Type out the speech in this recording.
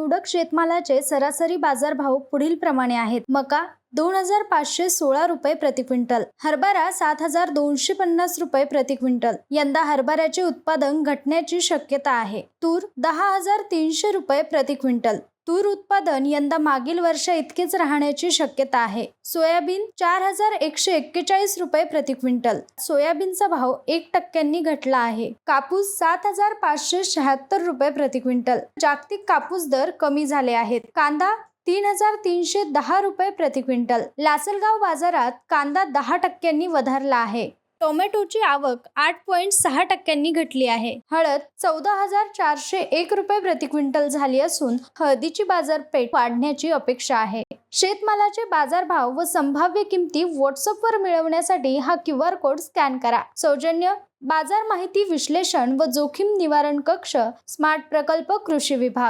निवडक शेतमालाचे सरासरी बाजारभाव पुढील प्रमाणे आहेत. मका दोन हजार पाचशे सोळा रुपये प्रति क्विंटल हरभरा सात हजार दोनशे पन्नास रुपये प्रति क्विंटल यंदा हरभऱ्याचे उत्पादन घटण्याची शक्यता आहे. तूर दहा हजार तीनशे रुपये प्रति क्विंटल तूर उत्पादन यंदा मागील वर्ष इतकेच राहण्याची शक्यता आहे. सोयाबीन चार हजार एकशे एक्केचाळीस रुपये प्रति क्विंटल. सोयाबीनचा भाव एक टक्क्यांनी घटला आहे. कापूस सात हजार पाचशे शहात्तर रुपये प्रति क्विंटल. जागतिक कापूस दर कमी झाले आहेत. कांदा तीन हजार तीनशे दहा रुपये प्रति क्विंटल. लासलगाव बाजारात कांदा दहा टक्क्यांनी वधारला आहे. टोमॅटोची आवक आठ पॉईंट सहा टक्क्यांनी घटली आहे. हळद चौदा हजार चारशे एक रुपये प्रति क्विंटल झाली असून हळदीची बाजारपेठ वाढण्याची अपेक्षा आहे. शेतमालाचे बाजारभाव व संभाव्य किमती व्हॉट्सअपवर मिळवण्यासाठी हा क्यू आर कोड स्कॅन करा. सौजन्य बाजार माहिती विश्लेषण व जोखीम निवारण कक्ष स्मार्ट प्रकल्प कृषी विभाग.